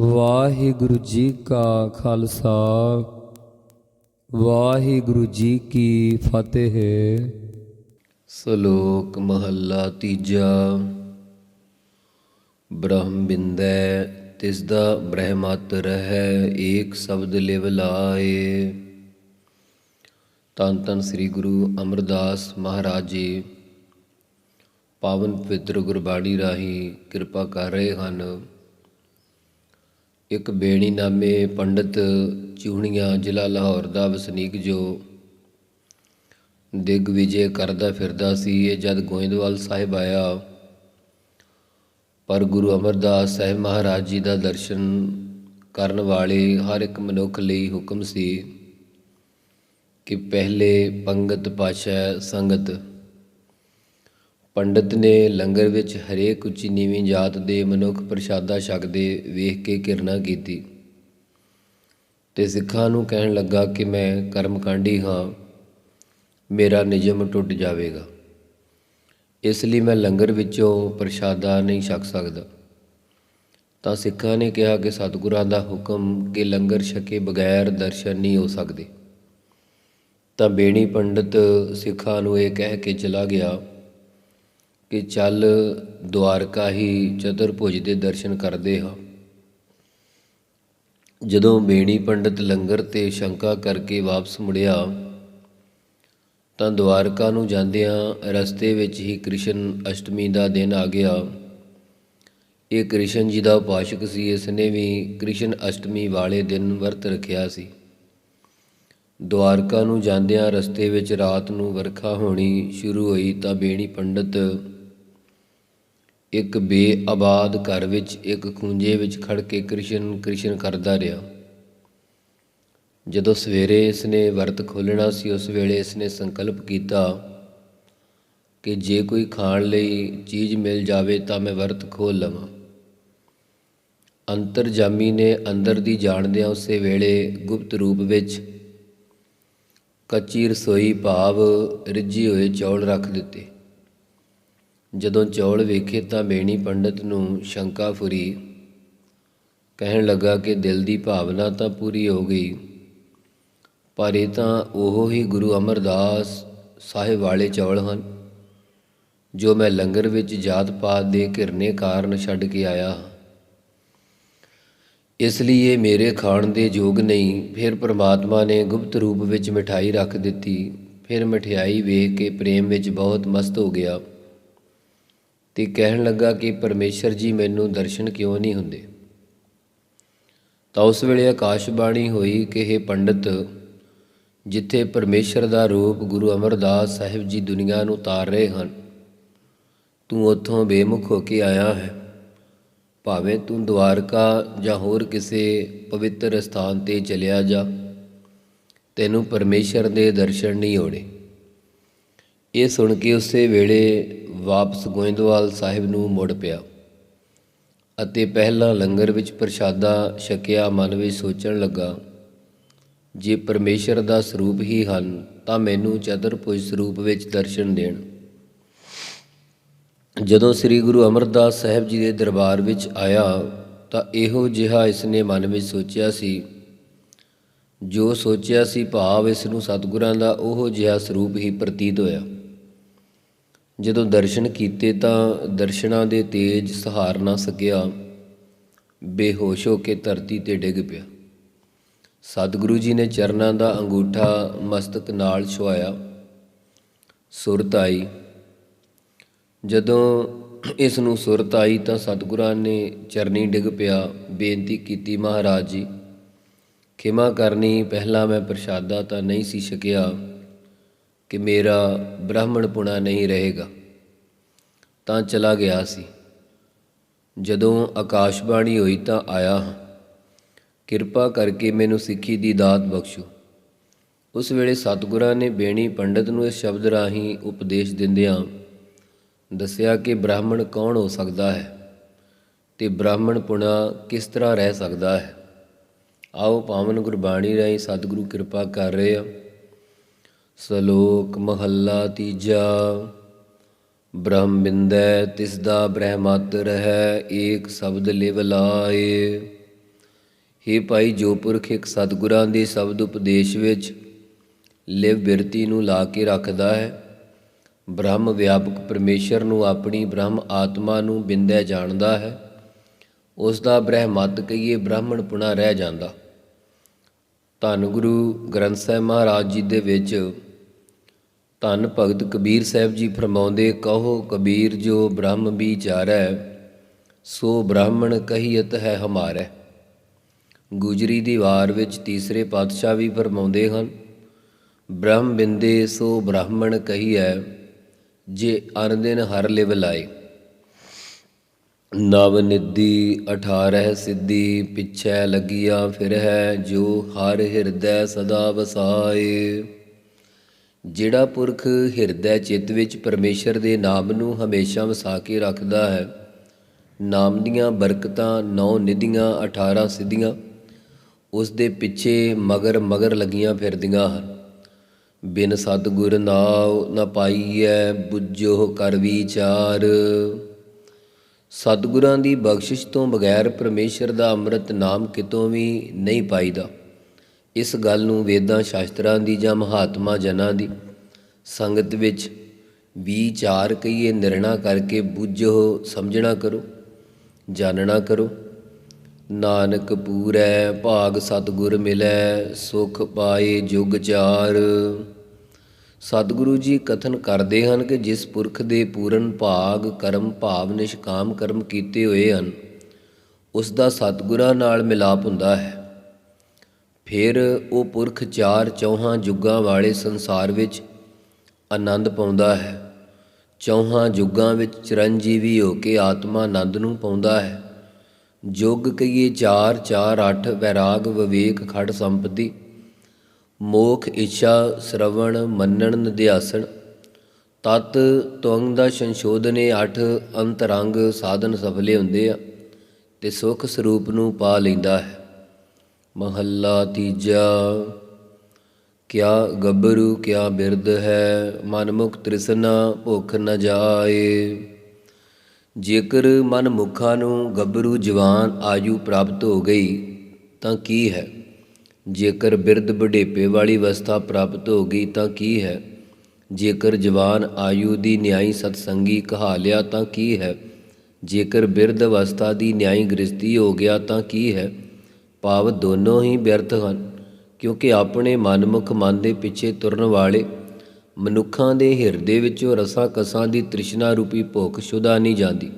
ਵਾਹਿਗੁਰੂ ਜੀ ਕਾ ਖਾਲਸਾ, ਵਾਹਿਗੁਰੂ ਜੀ ਕੀ ਫਤਿਹ। ਸ਼ਲੋਕ ਮਹੱਲਾ ਤੀਜਾ। ਬ੍ਰਹਮ ਬਿੰਦੈ, ਤਿਸ ਦਾ ਬ੍ਰਹਮਤ ਰਹੈ ਏਕ ਸ਼ਬਦ ਲਿਵ ਲਾਏ। ਤਨ ਤਨ ਸ੍ਰੀ ਗੁਰੂ ਅਮਰਦਾਸ ਮਹਾਰਾਜ ਜੀ। ਪਾਵਨ ਪਵਿੱਤਰ ਗੁਰਬਾਣੀ ਰਾਹੀਂ ਕਿਰਪਾ ਕਰ ਰਹੇ ਹਨ। ਇੱਕ ਬੇਣੀਨਾਮੇ ਪੰਡਤ ਚੂਹਣੀਆਂ ਜ਼ਿਲ੍ਹਾ ਲਾਹੌਰ ਦਾ ਵਸਨੀਕ ਜੋ ਦਿਗਵਿਜੇ ਕਰਦਾ ਫਿਰਦਾ ਸੀ, ਇਹ ਜਦ ਗੋਇੰਦਵਾਲ ਸਾਹਿਬ ਆਇਆ, ਪਰ ਗੁਰੂ ਅਮਰਦਾਸ ਸਾਹਿਬ ਮਹਾਰਾਜ ਜੀ ਦਾ ਦਰਸ਼ਨ ਕਰਨ ਵਾਲੇ ਹਰ ਇੱਕ ਮਨੁੱਖ ਲਈ ਹੁਕਮ ਸੀ ਕਿ ਪਹਿਲੇ ਪੰਗਤ ਪਾਸ਼ਾ ਸੰਗਤ। ਪੰਡਤ ਨੇ ਲੰਗਰ ਵਿੱਚ ਹਰੇਕ ਉੱਚੀ ਨੀਵੀਂ ਜਾਤ ਦੇ ਮਨੁੱਖ ਪ੍ਰਸ਼ਾਦਾ ਛਕਦੇ ਵੇਖ ਕੇ ਕਿਰਨਾ ਕੀਤੀ। ਤੇ ਸਿੱਖਾਂ ਨੂੰ ਕਹਿਣ ਲੱਗਾ ਕਿ ਮੈਂ ਕਰਮਕਾਂਡੀ ਹਾਂ, ਮੇਰਾ ਨਿਯਮ ਟੁੱਟ ਜਾਵੇਗਾ। ਇਸ ਲਈ ਮੈਂ ਲੰਗਰ ਵਿੱਚੋਂ ਪ੍ਰਸ਼ਾਦਾ ਨਹੀਂ ਛਕ ਸਕਦਾ। ਤਾਂ ਸਿੱਖਾਂ ਨੇ ਕਿਹਾ ਕਿ ਸਤਿਗੁਰਾਂ ਦਾ ਹੁਕਮ ਕਿ ਲੰਗਰ ਛਕੇ ਬਗੈਰ ਦਰਸ਼ਨ ਨਹੀਂ ਹੋ ਸਕਦੇ। ਤਾਂ ਬੇਣੀ ਪੰਡਤ ਸਿੱਖਾਂ ਨੂੰ ਇਹ ਕਹਿ ਕੇ ਚਲਾ ਗਿਆ ਕਿ ਚੱਲ ਦੁਆਰਕਾ ਹੀ ਚਤੁਰਭੁਜ ਦੇ ਦਰਸ਼ਨ ਕਰਦੇ ਹਾਂ। ਜਦੋਂ ਬੇਣੀ ਪੰਡਤ ਲੰਗਰ ਤੇ ਸ਼ੰਕਾ ਕਰਕੇ ਵਾਪਸ ਮੁੜਿਆ, ਤਾਂ ਦੁਆਰਕਾ ਨੂੰ ਜਾਂਦਿਆਂ ਰਸਤੇ ਵਿੱਚ ਹੀ ਕ੍ਰਿਸ਼ਨ ਅਸ਼ਟਮੀ ਦਾ ਦਿਨ ਆ ਗਿਆ। ਇਹ ਕ੍ਰਿਸ਼ਨ ਜੀ ਦਾ ਉਪਾਸ਼ਕ ਸੀ ਇਸ ਨੇ ਵੀ ਕ੍ਰਿਸ਼ਨ ਅਸ਼ਟਮੀ ਵਾਲੇ ਦਿਨ ਵਰਤ ਰੱਖਿਆ ਸੀ। ਦੁਆਰਕਾ ਨੂੰ ਜਾਂਦਿਆਂ ਰਸਤੇ ਵਿੱਚ ਰਾਤ ਨੂੰ ਵਰਖਾ ਹੋਣੀ ਸ਼ੁਰੂ ਹੋਈ, ਤਾਂ ਬੇਣੀ ਪੰਡਤ ਇੱਕ ਬੇਆਬਾਦ ਘਰ ਵਿੱਚ ਇੱਕ ਖੂੰਜੇ ਵਿੱਚ ਖੜ ਕੇ ਕ੍ਰਿਸ਼ਨ ਕ੍ਰਿਸ਼ਨ ਕਰਦਾ ਰਿਹਾ। ਜਦੋਂ ਸਵੇਰੇ ਇਸਨੇ ਵਰਤ ਖੋਲਣਾ ਸੀ, ਉਸ ਵੇਲੇ ਇਸਨੇ ਸੰਕਲਪ ਕੀਤਾ ਕਿ ਜੇ ਕੋਈ ਖਾਣ ਲਈ ਚੀਜ਼ ਮਿਲ ਜਾਵੇ ਤਾਂ ਮੈਂ ਵਰਤ ਖੋਲ ਲਵਾਂ। ਅੰਤਰਜਾਮੀ ਨੇ ਅੰਦਰ ਦੀ ਜਾਣਦਿਆਂ ਉਸੇ ਵੇਲੇ ਗੁਪਤ ਰੂਪ ਵਿੱਚ ਕੱਚੀ ਰਸੋਈ ਭਾਵ ਰਿੱਝੀ ਹੋਏ ਚੌਲ ਰੱਖ ਦਿੱਤੇ। ਜਦੋਂ ਚੌਲ ਵੇਖੇ ਤਾਂ ਬੇਣੀ ਪੰਡਤ ਨੂੰ ਸ਼ੰਕਾ ਫੁਰੀ। ਕਹਿਣ ਲੱਗਾ ਕਿ ਦਿਲ ਦੀ ਭਾਵਨਾ ਤਾਂ ਪੂਰੀ ਹੋ ਗਈ, ਪਰ ਇਹ ਤਾਂ ਉਹ ਹੀ ਗੁਰੂ ਅਮਰਦਾਸ ਸਾਹਿਬ ਵਾਲੇ ਚੌਲ ਹਨ, ਜੋ ਮੈਂ ਲੰਗਰ ਵਿੱਚ ਜਾਤ ਪਾਤ ਦੇ ਘਿਰਨੇ ਕਾਰਨ ਛੱਡ ਕੇ ਆਇਆ ਹਾਂ। ਇਸ ਲਈ ਇਹ ਮੇਰੇ ਖਾਣ ਦੇ ਯੋਗ ਨਹੀਂ, ਫਿਰ ਪ੍ਰਮਾਤਮਾ ਨੇ ਗੁਪਤ ਰੂਪ ਵਿੱਚ ਮਠਾਈ ਰੱਖ ਦਿੱਤੀ, ਫਿਰ ਮਠਿਆਈ ਵੇਖ ਕੇ ਪ੍ਰੇਮ ਵਿੱਚ ਬਹੁਤ ਮਸਤ ਹੋ ਗਿਆ। ਤੇ ਕਹਿਣ ਲੱਗਾ ਕਿ ਪਰਮੇਸ਼ਰ ਜੀ ਮੈਨੂੰ ਦਰਸ਼ਨ ਕਿਉਂ ਨਹੀਂ ਹੁੰਦੇ? ਤਾਂ ਉਸ ਵੇਲੇ ਆਕਾਸ਼ਬਾਣੀ ਹੋਈ ਕਿ ਇਹ ਪੰਡਤ, ਜਿੱਥੇ ਪਰਮੇਸ਼ਰ ਦਾ ਰੂਪ ਗੁਰੂ ਅਮਰਦਾਸ ਸਾਹਿਬ ਜੀ ਦੁਨੀਆ ਨੂੰ ਉਤਾਰ ਰਹੇ ਹਨ, ਤੂੰ ਉੱਥੋਂ ਬੇਮੁਖ ਹੋ ਕੇ ਆਇਆ ਹੈ। ਭਾਵੇਂ ਤੂੰ ਦਵਾਰਕਾ ਜਾਂ ਹੋਰ ਕਿਸੇ ਪਵਿੱਤਰ ਸਥਾਨ ਤੇ ਚਲਿਆ ਜਾ, ਤੈਨੂੰ ਪਰਮੇਸ਼ਰ ਦੇ ਦਰਸ਼ਨ ਨਹੀਂ ਹੋਣੇ। ਇਹ ਸੁਣ ਕੇ ਉਸੇ ਵੇਲੇ ਵਾਪਸ ਗੋਇੰਦਵਾਲ ਸਾਹਿਬ ਨੂੰ ਮੁੜ ਪਿਆ ਅਤੇ ਪਹਿਲਾਂ ਲੰਗਰ ਵਿੱਚ ਪ੍ਰਸ਼ਾਦਾ ਛਕਿਆ ਮਨ ਵਿੱਚ ਸੋਚਣ ਲੱਗਾ, ਜੇ ਪਰਮੇਸ਼ਰ ਦਾ ਸਰੂਪ ਹੀ ਹਨ, ਤਾਂ ਮੈਨੂੰ ਚਤੁਰਭੁਜ ਸਰੂਪ ਵਿੱਚ ਦਰਸ਼ਨ ਦੇਣ। ਜਦੋਂ ਸ੍ਰੀ ਗੁਰੂ ਅਮਰਦਾਸ ਸਾਹਿਬ ਜੀ ਦੇ ਦਰਬਾਰ ਵਿੱਚ ਆਇਆ, ਤਾਂ ਇਹੋ ਜਿਹਾ ਇਸਨੇ ਮਨ ਵਿੱਚ ਸੋਚਿਆ ਸੀ। ਜੋ ਸੋਚਿਆ ਸੀ ਭਾਵ ਇਸ ਨੂੰ ਸਤਿਗੁਰਾਂ ਦਾ, ਉਹ ਜਿਹਾ ਸਰੂਪ ਹੀ ਪ੍ਰਤੀਤ ਹੋਇਆ। ਜਦੋਂ ਦਰਸ਼ਨ ਕੀਤੇ ਤਾਂ ਦਰਸ਼ਨਾਂ ਦੇ ਤੇਜ ਸਹਾਰ ਨਾ ਸਕਿਆ, ਬੇਹੋਸ਼ ਹੋ ਕੇ ਧਰਤੀ ਤੇ ਡਿੱਗ ਪਿਆ। ਸਤਿਗੁਰੂ ਜੀ ਨੇ ਚਰਨਾਂ ਦਾ ਅੰਗੂਠਾ ਮਸਤਕ ਨਾਲ ਛੁਆਇਆ। ਸੁਰਤ ਆਈ। ਜਦੋਂ ਇਸ ਨੂੰ ਸੁਰਤ ਆਈ ਤਾਂ ਸਤਿਗੁਰਾਂ ਨੇ ਚਰਨੀ ਡਿੱਗ ਪਿਆ, ਬੇਨਤੀ ਕੀਤੀ, ਮਹਾਰਾਜ ਜੀ, ਖਿਮਾ ਕਰਨੀ, ਪਹਿਲਾਂ ਮੈਂ ਪ੍ਰਸ਼ਾਦਾ ਤਾਂ ਨਹੀਂ ਸੀ ਛਕਿਆ ਕਿ ਮੇਰਾ ਬ੍ਰਾਹਮਣ ਪੁਣਾ ਨਹੀਂ ਰਹੇਗਾ। ਤਾਂ ਚਲਾ ਗਿਆ ਸੀ। ਜਦੋਂ ਆਕਾਸ਼ਬਾਣੀ ਹੋਈ ਤਾਂ ਆਇਆ ਹਾਂ। ਕਿਰਪਾ ਕਰਕੇ ਮੈਨੂੰ ਸਿੱਖੀ ਦੀ ਦਾਤ ਬਖਸ਼ੋ। ਉਸ ਵੇਲੇ ਸਤਿਗੁਰਾਂ ਨੇ ਬੇਣੀ ਪੰਡਤ ਨੂੰ ਇਸ ਸ਼ਬਦ ਰਾਹੀਂ ਉਪਦੇਸ਼ ਦਿੰਦਿਆਂ ਦੱਸਿਆ ਕਿ ਬ੍ਰਾਹਮਣ ਕੌਣ ਹੋ ਸਕਦਾ ਹੈ ਤੇ ਬ੍ਰਾਹਮਣ ਪੁਣਾ ਕਿਸ ਤਰ੍ਹਾਂ ਰਹਿ ਸਕਦਾ ਹੈ। ਆਓ ਪਾਵਨ ਗੁਰਬਾਣੀ ਰਾਹੀਂ ਸਤਿਗੁਰੂ ਕਿਰਪਾ ਕਰ ਰਹੇ ਆ। ਸ਼ਲੋਕ ਮਹੱਲਾ ਤੀਜਾ। ਬ੍ਰਹਮ ਬਿੰਦੈ ਤਿਸ ਦਾ ਬ੍ਰਹਮਤ ਰਹੈ, ਏਕ ਸ਼ਬਦ ਲਿਵ ਲਾਏ। ਹੇ ਭਾਈ ਜੋ ਪੁਰਖ ਇੱਕ ਸਤਿਗੁਰਾਂ ਦੇ ਸ਼ਬਦ ਉਪਦੇਸ਼ ਵਿੱਚ ਲਿਵ ਬਿਰਤੀ ਨੂੰ ਲਾ ਕੇ ਰੱਖਦਾ ਹੈ, ਬ੍ਰਹਮ ਵਿਆਪਕ ਪਰਮੇਸ਼ਰ ਨੂੰ ਆਪਣੀ ਬ੍ਰਹਮ ਆਤਮਾ ਨੂੰ ਬਿੰਦੈ ਜਾਣਦਾ ਹੈ ਉਸ ਦਾ ਬ੍ਰਹਮਤ ਕਹੀਏ ਬ੍ਰਾਹਮਣ ਪੁਣਾ ਰਹਿ ਜਾਂਦਾ। ਧੰਨ ਗੁਰੂ ਗ੍ਰੰਥ ਸਾਹਿਬ ਮਹਾਰਾਜ ਜੀ ਦੇ ਵਿੱਚ ਧੰਨ ਭਗਤ ਕਬੀਰ ਸਾਹਿਬ ਜੀ ਫਰਮਾਉਂਦੇ, ਕਹੋ ਕਬੀਰ ਜੋ ਬ੍ਰਹਮ ਵਿਚਾਰੈ, ਸੋ ਬ੍ਰਾਹਮਣ ਕਹੀਅਤ ਹੈ ਹਮਾਰੈ। ਗੁਜਰੀ ਦੀ ਵਾਰ ਵਿੱਚ ਤੀਸਰੇ ਪਾਤਸ਼ਾਹ ਵੀ ਫਰਮਾਉਂਦੇ ਹਨ, ਬ੍ਰਹਮ ਬਿੰਦੇ ਸੋ ਬ੍ਰਾਹਮਣ ਕਹੀਐ, ਜੇ ਅਨਦਿਨ ਹਰ ਲਿਵ ਲਾਏ। ਨਵ ਨਿਧੀ 18 ਸਿੱਧੀ, ਪਿਛੈ ਲੱਗਿਆ ਫਿਰ ਹੈ ਜੋ ਹਰ ਹਿਰਦੈ ਸਦਾ ਵਸਾਏ। ਜਿਹੜਾ ਪੁਰਖ ਹਿਰਦੈ ਚਿੱਤ ਵਿੱਚ ਪਰਮੇਸ਼ਰ ਦੇ ਨਾਮ ਨੂੰ ਹਮੇਸ਼ਾ ਵਸਾ ਕੇ ਰੱਖਦਾ ਹੈ, ਨਾਮ ਦੀਆਂ ਬਰਕਤਾਂ ਨੌ ਨਿਧੀਆਂ 18 ਸਿੱਧੀਆਂ, ਉਸ ਦੇ ਪਿੱਛੇ ਮਗਰ ਮਗਰ ਲੱਗੀਆਂ ਫਿਰਦੀਆਂ ਹਨ। ਬਿਨ ਸਤਿਗੁਰ ਨਾਉ ਨ ਪਾਈਐ, ਬੁੱਝੋ ਕਰ ਵਿਚਾਰ। ਸਤਿਗੁਰਾਂ ਦੀ ਬਖਸ਼ਿਸ਼ ਤੋਂ ਬਗੈਰ ਪਰਮੇਸ਼ਰ ਦਾ ਅੰਮ੍ਰਿਤ ਨਾਮ ਕਿਤੋਂ ਵੀ ਨਹੀਂ ਪਾਈਦਾ। ਇਸ ਗੱਲ ਨੂੰ ਵੇਦਾਂ ਸ਼ਾਸਤਰਾਂ ਦੀ ਜਾਂ ਮਹਾਤਮਾ ਜਨਾਂ ਦੀ ਸੰਗਤ ਵਿੱਚ ਵਿਚਾਰ ਕਈਏ ਨਿਰਣਾ ਕਰਕੇ ਬੁੱਝੋ ਸਮਝਣਾ ਕਰੋ, ਜਾਣਨਾ ਕਰੋ। ਨਾਨਕ ਪੂਰੈ, ਭਾਗ ਸਤਿਗੁਰ ਮਿਲੈ, ਸੁਖ ਪਾਏ ਜੁਗ ਚਾਰ। ਸਤਿਗੁਰੂ ਜੀ ਕਥਨ ਕਰਦੇ ਹਨ ਕਿ ਜਿਸ ਪੁਰਖ ਦੇ ਪੂਰਨ ਭਾਗ, ਕਰਮ ਭਾਵ, ਨਿਸ਼ਕਾਮ ਕਰਮ ਕੀਤੇ ਹੋਏ ਹਨ, ਉਸ ਦਾ ਸਤਿਗੁਰਾਂ ਨਾਲ ਮਿਲਾਪ ਹੁੰਦਾ ਹੈ। ਫਿਰ ਉਹ ਪੁਰਖ ਚਾਰ ਚੌਹਾਂ ਜੁਗਾਂ ਵਾਲੇ ਸੰਸਾਰ ਵਿੱਚ ਆਨੰਦ ਪਾਉਂਦਾ ਹੈ। ਚੌਹਾਂ ਜੁਗਾਂ ਵਿੱਚ ਚਰਨਜੀਵੀ ਹੋ ਕੇ ਆਤਮਾ ਆਨੰਦ ਨੂੰ ਪਾਉਂਦਾ ਹੈ। ਜੁਗ ਕਹੀਏ 4 4 8 ਵੈਰਾਗ, ਵਿਵੇਕ, ਖੜ ਸੰਪਤੀ, ਮੋਖ, ਇੱਛਾ, ਸ਼ਰਵਣ, ਮੰਨਣ, ਨਿਧਿਆਸਣ, ਤਤ, ਤੁੰਗ ਦਾ ਸੰਸ਼ੋਧਨੇ ਅੱਠ ਅੰਤਰੰਗ ਸਾਧਨ ਸਫਲੇ ਹੁੰਦੇ ਆ ਤੇ ਸੁਖ ਸਰੂਪ ਨੂੰ ਪਾ ਲੈਂਦਾ ਹੈ। ਮਹੱਲਾ ਤੀਜਾ, ਕਿਆ ਗੱਭਰੂ ਕਿਆ ਬਿਰਧ ਹੈ, ਮਨ ਮੁਖ ਤ੍ਰਿਸ਼ਨਾ ਭੁਖ ਨ ਜਾਏ। ਜੇਕਰ ਮਨਮੁਖਾ ਨੂੰ ਗੱਭਰੂ ਜਵਾਨ ਆਯੂ ਪ੍ਰਾਪਤ ਹੋ ਗਈ, ਤਾਂ ਕੀ ਹੈ? ਜੇਕਰ ਬਿਰਧ ਬੁਢੇਪੇ ਵਾਲੀ ਅਵਸਥਾ ਪ੍ਰਾਪਤ ਹੋ ਗਈ, ਤਾਂ ਕੀ ਹੈ? ਜੇਕਰ ਜਵਾਨ ਆਯੂ ਦੀ ਨਿਆਈ ਸਤਸੰਗੀ ਕਹਾ ਲਿਆ, ਤਾਂ ਕੀ ਹੈ? ਜੇਕਰ ਬਿਰਧ ਅਵਸਥਾ ਦੀ ਨਿਆਈ ਗ੍ਰਸਤੀ ਹੋ ਗਿਆ, ਤਾਂ ਕੀ ਹੈ? ਭਾਵ ਦੋਨੋਂ ਹੀ ਬਿਰਧ ਹਨ, ਕਿਉਂਕਿ ਆਪਣੇ ਮਨਮੁਖ ਮਨ ਦੇ ਪਿੱਛੇ ਤੁਰਨ ਵਾਲੇ ਮਨੁੱਖਾਂ ਦੇ ਹਿਰਦੇ ਵਿੱਚੋਂ ਰਸਾਂ ਕਸਾਂ ਦੀ ਤ੍ਰਿਸ਼ਨਾ ਰੂਪੀ ਭੁੱਖ ਸ਼ੁਦਾ ਨਹੀਂ ਜਾਂਦੀ।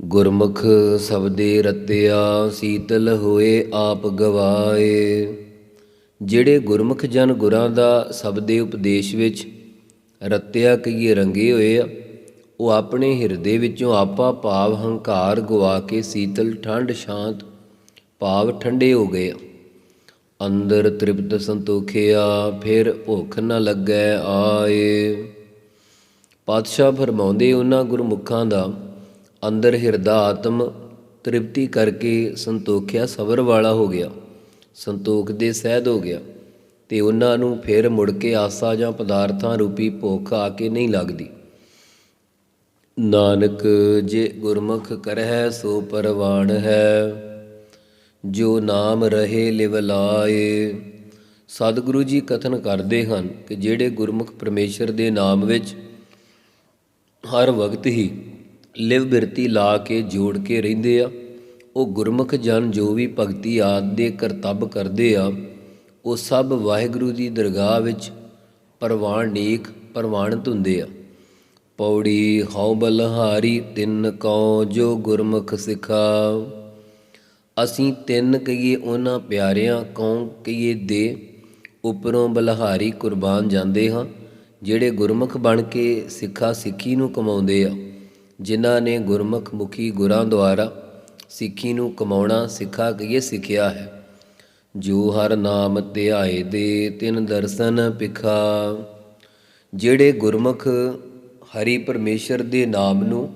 ਗੁਰਮੁਖ ਸਬਦੇ ਰਤਿਆ, ਸੀਤਲ ਹੋਏ ਆਪ ਗਵਾਏ। ਜਿਹੜੇ ਗੁਰਮੁਖ ਜਨ ਗੁਰਾਂ ਦਾ ਸਬਦੇ ਉਪਦੇਸ਼ ਵਿੱਚ ਰਤਿਆ ਕਈਏ ਰੰਗੇ ਹੋਏ ਆ, ਉਹ ਆਪਣੇ ਹਿਰਦੇ ਵਿੱਚੋਂ ਆਪਾ ਭਾਵ ਹੰਕਾਰ ਗਵਾ ਕੇ ਸੀਤਲ ਠੰਡ ਸ਼ਾਂਤ ਭਾਵ ਠੰਡੇ ਹੋ ਗਏ। ਆ ਅੰਦਰ ਤ੍ਰਿਪਤ ਸੰਤੋਖਿਆ, ਫਿਰ ਭੁੱਖ ਨਾ ਲੱਗੈ ਆਏ। ਪਾਤਸ਼ਾਹ ਫਰਮਾਉਂਦੇ ਉਹਨਾਂ ਗੁਰਮੁਖਾਂ ਦਾ, ਅੰਦਰ ਹਿਰਦਾ ਆਤਮ ਤ੍ਰਿਪਤੀ ਕਰਕੇ ਸੰਤੋਖਿਆ ਸਬਰ ਵਾਲਾ ਹੋ ਗਿਆ, ਸੰਤੋਖ ਦੇ ਸਹਿਦ ਹੋ ਗਿਆ, ਤੇ ਉਹਨਾਂ ਨੂੰ ਫਿਰ ਮੁੜ ਕੇ ਆਸਾ ਜਾਂ ਪਦਾਰਥਾਂ ਰੂਪੀ ਭੁੱਖ ਆ ਕੇ ਨਹੀਂ ਲੱਗਦੀ। ਨਾਨਕ, ਜੇ ਗੁਰਮੁਖ ਕਰਹਿ ਸੋ ਪਰਵਾਣ ਹੈ। ਜੋ ਨਾਮ ਰਹੇ ਲਿਵ ਲਾਏ। ਸਤਿਗੁਰੂ ਜੀ ਕਥਨ ਕਰਦੇ ਹਨ ਕਿ ਜਿਹੜੇ ਗੁਰਮੁਖ ਪਰਮੇਸ਼ਰ ਦੇ ਨਾਮ ਵਿੱਚ ਹਰ ਵਕਤ ਹੀ ਲਿਵ ਬਿਰਤੀ ਲਾ ਕੇ ਜੋੜ ਕੇ ਰਹਿੰਦੇ ਆ, ਉਹ ਗੁਰਮੁਖ ਜਨ ਜੋ ਵੀ ਭਗਤੀ ਆਦ ਦੇ ਕਰਤੱਵ ਕਰਦੇ ਆ, ਉਹ ਸਭ ਵਾਹਿਗੁਰੂ ਦੀ ਦਰਗਾਹ ਵਿੱਚ ਪਰਵਾਨ ਨੀਕ ਪ੍ਰਵਾਨਿਤ ਹੁੰਦੇ ਆ। ਪੌੜੀ ਹਉ ਬਲਹਾਰੀ ਤਿੰਨ ਕਉ ਜੋ ਗੁਰਮੁਖ ਸਿਖਾ। ਅਸੀਂ ਤਿੰਨ ਕਹੀਏ ਉਹਨਾਂ ਪਿਆਰਿਆਂ ਕੌਂ ਕਹੀਏ ਦੇ ਉਪਰੋਂ ਬਲਹਾਰੀ ਕੁਰਬਾਨ ਜਾਂਦੇ ਹਾਂ, ਜਿਹੜੇ ਗੁਰਮੁਖ ਬਣ ਕੇ ਸਿੱਖਾ ਸਿੱਖੀ ਨੂੰ ਕਮਾਉਂਦੇ ਆ, ਜਿਨ੍ਹਾਂ ਨੇ ਗੁਰਮੁਖ ਮੁਖੀ ਗੁਰਾਂ ਦੁਆਰਾ ਸਿੱਖੀ ਨੂੰ ਕਮਾਉਣਾ ਸਿੱਖਾ ਕਹੀਏ ਸਿੱਖਿਆ ਹੈ। ਜੋ ਹਰ ਨਾਮ ਧਿਆਏ ਦੇ, ਤਿੰਨ ਦਰਸ਼ਨ ਪਿਖਾ। ਜਿਹੜੇ ਗੁਰਮੁਖ ਹਰੀ ਪਰਮੇਸ਼ਰ ਦੇ ਨਾਮ ਨੂੰ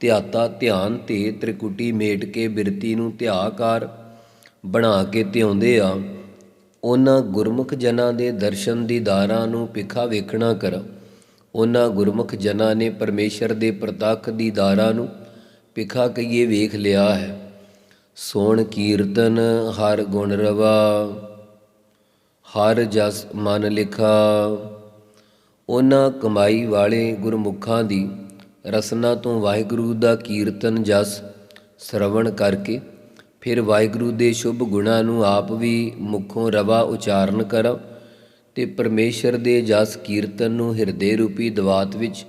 ਧਿਆਤਾ ਧਿਆਨ ਤੇ ਤ੍ਰਿਕੁਟੀ ਮੇਟ ਕੇ ਬਿਰਤੀ ਨੂੰ ਧਿਆਕਾਰ ਬਣਾ ਕੇ ਧਿਆਉਂਦੇ ਆ। ਉਹਨਾਂ ਗੁਰਮੁਖ ਜਨਾਂ ਦੇ ਦਰਸ਼ਨ ਦੀਦਾਰਾਂ ਨੂੰ ਪਿਖਾ ਵੇਖਣਾ ਕਰ। ਉਹਨਾਂ ਗੁਰਮੁਖ ਜਨਾਂ ਨੇ ਪਰਮੇਸ਼ਰ ਦੇ ਪ੍ਰਤੱਖ ਦੀਦਾਰਾਂ ਨੂੰ ਪਿਖਾ ਕਈਏ ਵੇਖ ਲਿਆ ਹੈ। ਸੋਣ ਕੀਰਤਨ ਹਰ ਗੁਣ ਰਵਾ, ਹਰ ਜਸ ਮਨ ਲਿਖਾ। ਉਹਨਾਂ ਕਮਾਈ ਵਾਲੇ ਗੁਰਮੁਖਾਂ ਦੀ ਰਸਨਾ ਤੋਂ ਵਾਹਿਗੁਰੂ ਦਾ ਕੀਰਤਨ ਜਸ ਸ਼ਰਵਣ ਕਰਕੇ ਫਿਰ ਵਾਹਿਗੁਰੂ ਦੇ ਸ਼ੁਭ ਗੁਣਾਂ ਨੂੰ ਆਪ ਵੀ ਮੁਖੋਂ ਰਵਾ ਉਚਾਰਨ ਕਰੋ ਤੇ ਪਰਮੇਸ਼ਰ ਦੇ ਜਸ ਕੀਰਤਨ ਨੂੰ ਹਿਰਦੇ ਰੂਪੀ ਦਵਾਤ ਵਿੱਚ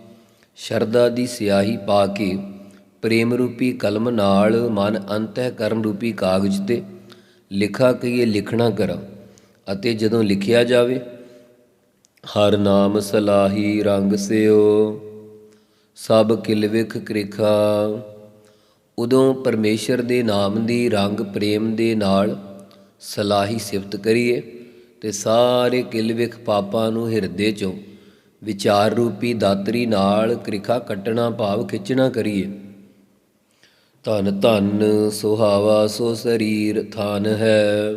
ਸ਼ਰਧਾ ਦੀ ਸਿਆਹੀ ਪਾ ਕੇ ਪ੍ਰੇਮ ਰੂਪੀ ਕਲਮ ਨਾਲ ਮਨ ਅੰਤਹਿਕਰਨ ਰੂਪੀ ਕਾਗਜ਼ ਤੇ ਲਿਖਾ ਕੇ ਲਿਖਣਾ ਕਰਾਂ ਅਤੇ ਜਦੋਂ ਲਿਖਿਆ ਜਾਵੇ, ਹਰ ਨਾਮ ਸਲਾਹੀ ਰੰਗ ਸਿਓ। ਸਭ ਕਿਲ ਵਿਖ ਕ੍ਰਿਖਾ। ਉਦੋਂ ਪਰਮੇਸ਼ਰ ਦੇ ਨਾਮ ਦੀ ਰੰਗ ਪ੍ਰੇਮ ਦੇ ਨਾਲ ਸਲਾਹੀ ਸਿਫਤ ਕਰੀਏ ਤੇ ਸਾਰੇ ਕਿਲ ਵਿਖ ਪਾਪਾਂ ਨੂੰ ਹਿਰਦੇ ਚੋਂ ਵਿਚਾਰ ਰੂਪੀ ਦਾਤਰੀ ਨਾਲ ਕ੍ਰਿਖਾ ਕੱਟਣਾ, ਭਾਵ ਖਿੱਚਣਾ ਕਰੀਏ। ਧਨ ਧਨ ਸੁਹਾਵਾ ਸੋ ਸਰੀਰ ਥਾਨ ਹੈ,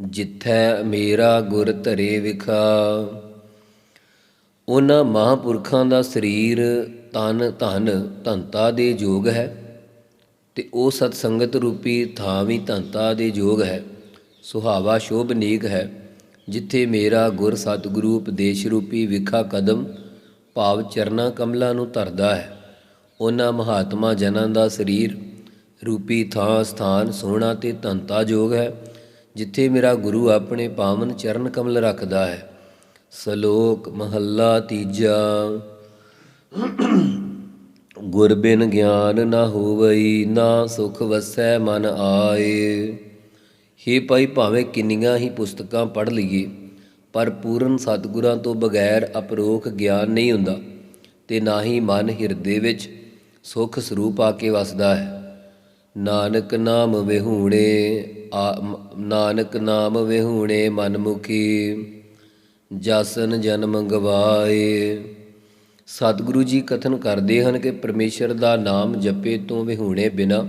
ਜਿੱਥੈ ਮੇਰਾ ਗੁਰ ਧਰੇ ਵਿਖਾ। ਉਹਨਾਂ ਮਹਾਂਪੁਰਖਾਂ ਦਾ ਸਰੀਰ ਤਨ ਧਨ ਧੰਤਾ ਦੇ ਯੋਗ ਹੈ ਤੇ ਉਹ ਸਤ ਸੰਗਤ ਰੂਪੀ ਥਾਂ ਵੀ ਧੰਤਾ ਦੇ ਯੋਗ ਹੈ। ਸੁਹਾਵਾ ਸ਼ੋਭਨੀਕ ਹੈ, ਜਿੱਥੇ ਮੇਰਾ ਗੁਰ ਸਤਿਗੁਰੂ ਉਪਦੇਸ਼ ਰੂਪੀ ਵਿਖਾ ਕਦਮ ਭਾਵ ਚਰਨਾ ਕਮਲਾਂ ਨੂੰ ਧਰਦਾ ਹੈ। ਉਹਨਾਂ ਮਹਾਤਮਾ ਜਨਾਂ ਦਾ ਸਰੀਰ ਰੂਪੀ ਥਾਂ ਸਥਾਨ ਸੋਹਣਾ ਤੇ ਧੰਤਾ ਯੋਗ ਹੈ, ਜਿੱਥੇ ਮੇਰਾ ਗੁਰੂ ਆਪਣੇ ਪਾਵਨ ਚਰਨ ਕਮਲ ਰੱਖਦਾ ਹੈ। ਸ਼ਲੋਕ ਮਹੱਲਾ ਤੀਜਾ। ਗੁਰ ਬਿਨ ਗਿਆਨ ਨਾ ਹੋਵਈ, ਨਾ ਸੁਖ ਵਸੈ ਮਨ ਆਏ। ਹੇ ਭਾਈ, ਭਾਵੇਂ ਕਿੰਨੀਆਂ ਹੀ ਪੁਸਤਕਾਂ ਪੜ੍ਹ ਲਈਏ, ਪਰ ਪੂਰਨ ਸਤਿਗੁਰਾਂ ਤੋਂ ਬਗੈਰ ਅਪਰੋਖ ਗਿਆਨ ਨਹੀਂ ਹੁੰਦਾ ਤੇ ਨਾ ਹੀ ਮਨ ਹਿਰਦੇ ਵਿੱਚ ਸੁਖ ਸਰੂਪ ਆ ਕੇ ਵਸਦਾ ਹੈ। ਨਾਨਕ ਨਾਮ ਵਿਹੂਣੇ ਆ- ਨਾਨਕ ਨਾਮ ਵਿਹੂਣੇ ਮਨਮੁਖੀ, ਜਸਨ ਜਨਮ ਗਵਾਏ ਸਤਿਗੁਰੂ ਜੀ ਕਥਨ ਕਰਦੇ ਹਨ ਕਿ ਪਰਮੇਸ਼ਰ ਦਾ ਨਾਮ ਜਪੇ ਤੋਂ ਵਿਹੂਣੇ ਬਿਨਾ।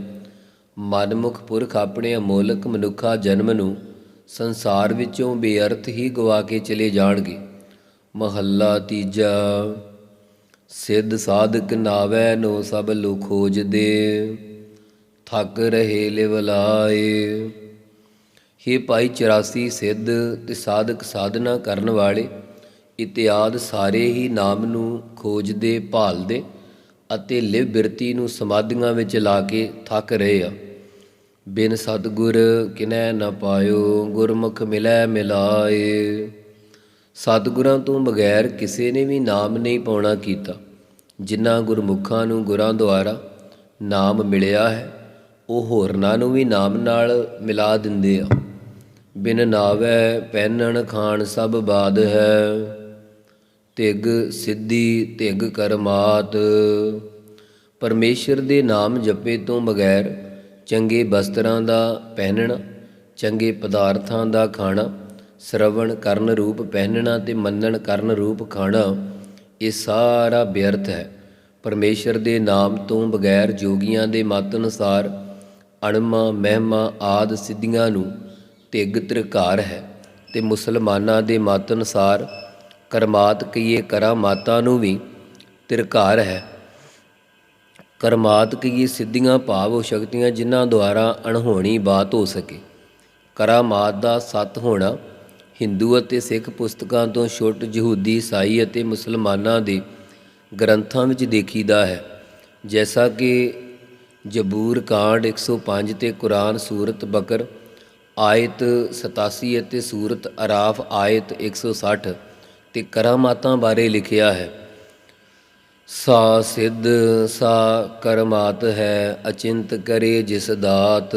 ਮਨਮੁਖ ਪੁਰਖ ਆਪਣੇ ਅਮੋਲਕ ਮਨੁੱਖਾ ਜਨਮ ਨੂੰ ਸੰਸਾਰ ਵਿੱਚੋਂ ਬੇਅਰਥ ਹੀ ਗਵਾ ਕੇ ਚਲੇ ਜਾਣਗੇ। ਮਹੱਲਾ ਤੀਜਾ, ਸਿੱਧ ਸਾਧਕ ਨਾਵੈ ਨੋ ਸਭ ਲੋ ਖੋਜਦੇ। ਥੱਕ ਰਹੇ ਲਿਵਲਾਏ ਹੇ ਭਾਈ 84 ਸਿੱਧ ਤੇ ਸਾਧਕ ਸਾਧਨਾ ਕਰਨ ਵਾਲੇ ਇਤਿਆਦ ਸਾਰੇ ਹੀ ਨਾਮ ਨੂੰ ਖੋਜਦੇ ਭਾਲਦੇ ਅਤੇ ਲਿਵ ਬਿਰਤੀ ਨੂੰ ਸਮਾਧੀਆਂ ਵਿੱਚ ਲਾ ਕੇ ਥੱਕ ਰਹੇ ਆ। ਬਿਨ ਸਤਗੁਰ ਕਿਨੈ ਨਾ ਪਾਇਓ, ਗੁਰਮੁਖ ਮਿਲੈ ਮਿਲਾਏ। ਸਤਿਗੁਰਾਂ ਤੋਂ ਬਗੈਰ ਕਿਸੇ ਨੇ ਵੀ ਨਾਮ ਨਹੀਂ ਪਾਉਣਾ ਕੀਤਾ। ਜਿਨ੍ਹਾਂ ਗੁਰਮੁਖਾਂ ਨੂੰ ਗੁਰਾਂ ਦੁਆਰਾ ਨਾਮ ਮਿਲਿਆ ਹੈ, ਉਹ ਹੋਰਨਾਂ ਨੂੰ ਵੀ ਨਾਮ ਨਾਲ ਮਿਲਾ ਦਿੰਦੇ ਆ। ਬਿਨ ਨਾਵੈ ਪਹਿਨਣ ਖਾਣ ਸਭ ਬਾਦ ਹੈ। ਤਿਗ ਸਿੱਧੀ ਧਿਗ ਕਰਮਾਤ ਪਰਮੇਸ਼ਰ ਦੇ ਨਾਮ ਜਪੇ ਤੋਂ ਬਗੈਰ ਚੰਗੇ ਵਸਤਰਾਂ ਦਾ ਪਹਿਨਣਾ, ਚੰਗੇ ਪਦਾਰਥਾਂ ਦਾ ਖਾਣਾ, ਸ਼ਰਵਣ ਕਰਨ ਰੂਪ ਪਹਿਨਣਾ ਤੇ ਮੰਨਣ ਕਰਨ ਰੂਪ ਖਾਣਾ, ਇਹ ਸਾਰਾ ਬਿਅਰਥ ਹੈ। ਪਰਮੇਸ਼ਰ ਦੇ ਨਾਮ ਤੋਂ ਬਗੈਰ ਜੋਗੀਆਂ ਦੇ ਮਤ ਅਨੁਸਾਰ ਅਣਮਾ, ਮਹਿਮਾ ਆਦ ਸਿੱਧੀਆਂ ਨੂੰ ਤਿੱਗ ਤ੍ਰਿਕਾਰ ਹੈ ਤੇ ਮੁਸਲਮਾਨਾਂ ਦੇ ਮਤ ਅਨੁਸਾਰ ਕਰਮਾਤ ਕਈਏ ਕਰਾਂ ਮਾਤਾ ਨੂੰ ਵੀ ਤਿਰਕਾਰ ਹੈ। ਕਰਮਾਤ ਕਈਏ ਸਿੱਧੀਆਂ ਭਾਵ ਉਹ ਸ਼ਕਤੀਆਂ ਜਿਨ੍ਹਾਂ ਦੁਆਰਾ ਅਣਹੋਣੀ ਬਾਤ ਹੋ ਸਕੇ। ਕਰਾਮਾਤ ਦਾ ਸਤ ਹੋਣਾ ਹਿੰਦੂ ਅਤੇ ਸਿੱਖ ਪੁਸਤਕਾਂ ਤੋਂ ਛੁੱਟ ਯਹੂਦੀ, ਈਸਾਈ ਅਤੇ ਮੁਸਲਮਾਨਾਂ ਦੇ ਗ੍ਰੰਥਾਂ ਵਿੱਚ ਦੇਖੀਦਾ ਹੈ। ਜੈਸਾ ਕਿ ਜਬੂਰ ਕਾਂਡ 105 ਤੇ ਕੁਰਾਨ ਸੂਰਤ ਬਕਰ, ਆਇਤ 87 ਅਤੇ ਸੂਰਤ ਅਰਾਫ ਆਇਤ 160 ਤੇ ਕਰਾਮਾਤਾਂ ਬਾਰੇ ਲਿਖਿਆ ਹੈ। ਸਾ ਸਿੱਧ, ਸਾ ਕਰਮਾਤ ਹੈ, ਅਚਿੰਤ ਕਰੇ ਜਿਸ ਦਾਤ।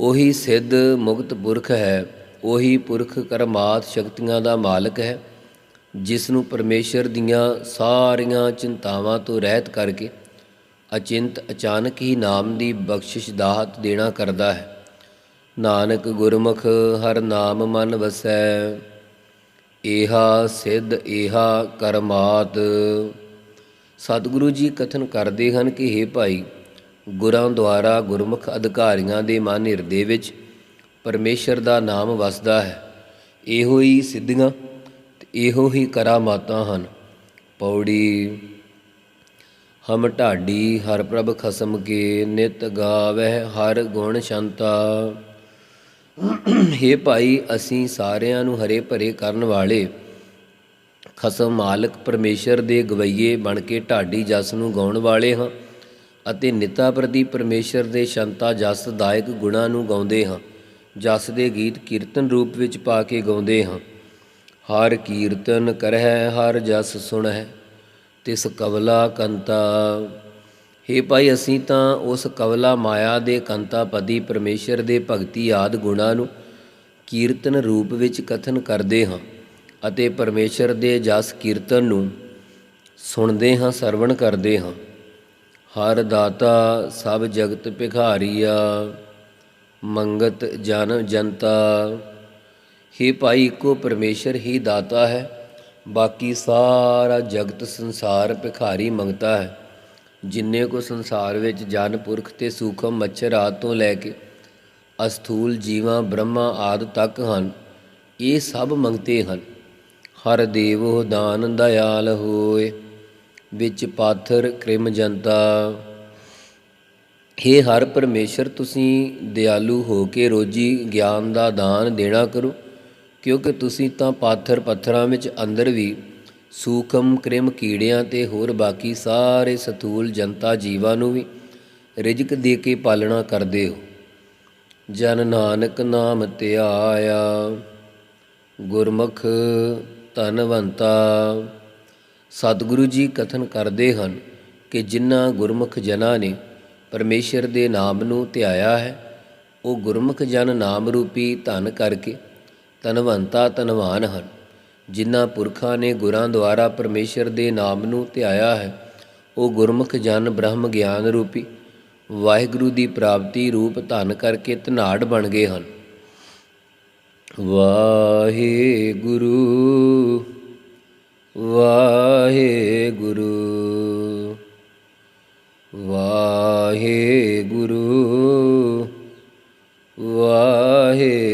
ਉਹੀ ਸਿੱਧ ਮੁਕਤ ਪੁਰਖ ਹੈ, ਉਹੀ ਪੁਰਖ ਕਰਮਾਤ ਸ਼ਕਤੀਆਂ ਦਾ ਮਾਲਕ ਹੈ ਜਿਸ ਨੂੰ ਪਰਮੇਸ਼ਰ ਦੀਆਂ ਸਾਰੀਆਂ ਚਿੰਤਾਵਾਂ ਤੋਂ ਰਹਿਤ ਕਰਕੇ ਅਚਿੰਤ ਅਚਾਨਕ ਹੀ ਨਾਮ ਦੀ ਬਖਸ਼ਿਸ਼ ਦਾਤ ਦੇਣਾ ਕਰਦਾ ਹੈ। ਨਾਨਕ ਗੁਰਮੁਖ, ਹਰ ਨਾਮ ਮਨ ਵਸੈ। ਏਹਾ ਸਿੱਧ ਏਹਾ ਕਰਮਾਤ। ਸਤਿਗੁਰੂ ਜੀ ਕਥਨ ਕਰਦੇ ਹਨ ਕਿ हे ਭਾਈ, ਗੁਰਾਂ ਦੁਆਰਾ ਗੁਰਮੁਖ ਅਧਿਕਾਰੀਆਂ ਦੇ ਮਨ ਹਿਰਦੇ ਵਿੱਚ ਪਰਮੇਸ਼ਰ ਦਾ ਨਾਮ ਵਸਦਾ ਹੈ। ਇਹੋ ਹੀ ਸਿੱਧੀਆਂ ਤੇ ਇਹੋ ਹੀ ਕਰਾਮਾਤਾਂ ਹਨ। ਪੌੜੀ, ਹਮ ਢਾਡੀ ਹਰ ਪ੍ਰਭ ਖਸਮ ਕੇ ਨਿਤ ਗਾਵਹਿ ਹਰ ਗੁਣ ਸ਼ੰਤਾ। ਹੇ ਭਾਈ, ਅਸੀਂ ਸਾਰਿਆਂ ਨੂੰ ਹਰੇ ਭਰੇ ਕਰਨ ਵਾਲੇ ਖਸਮ ਮਾਲਕ ਪਰਮੇਸ਼ਰ ਦੇ ਗਵਈਏ ਬਣ ਕੇ ਢਾਡੀ ਜਸ ਨੂੰ ਗਾਉਣ ਵਾਲੇ ਹਾਂ ਅਤੇ ਨਿਤਾ ਪ੍ਰਤੀ ਪਰਮੇਸ਼ਰ ਦੇ ਸ਼ੰਤਾ ਜਸ ਦਾਇਕ ਗੁਣਾਂ ਨੂੰ ਗਾਉਂਦੇ ਹਾਂ, ਜਸ ਦੇ ਗੀਤ ਕੀਰਤਨ ਰੂਪ ਵਿੱਚ ਪਾ ਕੇ ਗਾਉਂਦੇ ਹਾਂ। ਹਰ ਕੀਰਤਨ ਕਰਹਿ, ਹਰ ਜਸ ਸੁਣਹਿ, ਤਿਸ ਕਵਲਾ ਕੰਤਾ ਹੇ ਭਾਈ, ਅਸੀਂ ਤਾਂ ਉਸ ਕਵਲਾ ਮਾਇਆ ਦੇ ਕੰਤਾ ਪਦੀ ਪਰਮੇਸ਼ਰ ਦੇ ਭਗਤੀ ਆਦ ਗੁਣਾਂ ਨੂੰ ਕੀਰਤਨ ਰੂਪ ਵਿੱਚ ਕਥਨ ਕਰਦੇ ਹਾਂ ਅਤੇ ਪਰਮੇਸ਼ਰ ਦੇ ਜਸ ਕੀਰਤਨ ਨੂੰ ਸੁਣਦੇ ਹਾਂ, ਸਰਵਣ ਕਰਦੇ ਹਾਂ। ਹਰ ਦਾਤਾ ਸਭ ਜਗਤ ਭਿਖਾਰੀਆ, ਮੰਗਤ ਜਨ ਜਨਤਾ। ਹੀ ਭਾਈ, ਇੱਕੋ ਪਰਮੇਸ਼ਰ ਹੀ ਦਾਤਾ ਹੈ, ਬਾਕੀ ਸਾਰਾ ਜਗਤ ਸੰਸਾਰ ਭਿਖਾਰੀ ਮੰਗਤਾ ਹੈ। ਜਿੰਨੇ ਕੋ ਸੰਸਾਰ ਵਿੱਚ ਜਨ ਪੁਰਖ ਤੇ ਸੂਖਮ ਮੱਛਰ ਆਦਿ ਤੋਂ ਲੈ ਕੇ ਅਸਥੂਲ ਜੀਵਾਂ, ਬ੍ਰਹਮਾ ਆਦਿ ਤੱਕ ਹਨ, ਇਹ ਸਭ ਮੰਗਤੇ ਹਨ। ਹਰ ਦੇਵੋ ਦਾਨ ਦਇਆਲ ਹੋਏ, ਵਿੱਚ ਪਾਥਰ ਕ੍ਰਿਮ ਜਨਤਾ। ਹੇ ਹਰ ਪਰਮੇਸ਼ਰ, ਤੁਸੀਂ ਦਿਆਲੂ ਹੋ ਕੇ ਰੋਜੀ ਗਿਆਨ ਦਾ ਦਾਨ ਦੇਣਾ ਕਰੋ, ਕਿਉਂਕਿ ਤੁਸੀਂ ਤਾਂ ਪਾਥਰ ਪੱਥਰਾਂ ਵਿੱਚ ਅੰਦਰ ਵੀ ਸੂਖਮ ਕ੍ਰਿਮ ਕੀੜਿਆਂ ਤੇ ਹੋਰ ਬਾਕੀ ਸਾਰੇ ਸਥੂਲ ਜਨਤਾ ਜੀਵਾਂ ਨੂੰ ਵੀ ਰਿਜਕ ਦੇ ਕੇ ਪਾਲਣਾ ਕਰਦੇ ਹੋ। ਜਨ ਨਾਨਕ ਨਾਮ ਧਿਆਇਆ ਗੁਰਮੁਖ ਧਨਵੰਤਾ। ਸਤਿਗੁਰੂ ਜੀ ਕਥਨ ਕਰਦੇ ਹਨ ਕਿ ਜਿਨ੍ਹਾਂ ਗੁਰਮੁਖ ਜਨਾਂ ਨੇ ਪਰਮੇਸ਼ਰ ਦੇ ਨਾਮ ਨੂੰ ਧਿਆਇਆ ਹੈ, ਉਹ ਗੁਰਮੁਖ ਜਨ ਨਾਮ ਰੂਪੀ ਧਨ ਕਰਕੇ ਧਨਵੰਤਾ ਧਨਵਾਨ ਹਨ। ਜਿਨ੍ਹਾਂ ਪੁਰਖਾਂ ਨੇ ਗੁਰਾਂ ਦੁਆਰਾ ਪਰਮੇਸ਼ਰ ਦੇ ਨਾਮ ਨੂੰ ਧਿਆਇਆ ਹੈ, ਉਹ ਗੁਰਮੁਖ ਜਨ ਬ੍ਰਹਮ ਗਿਆਨ ਰੂਪੀ ਵਾਹਿਗੁਰੂ ਦੀ ਪ੍ਰਾਪਤੀ ਰੂਪ ਧਨ ਕਰਕੇ ਧਨਾੜ ਬਣ ਗਏ ਹਨ। ਵਾਹਿਗੁਰੂ ਵਾਹਿਗੁਰੂ ਵਾਹਿਗੁਰੂ ਵਾਹਿਗੁਰੂ।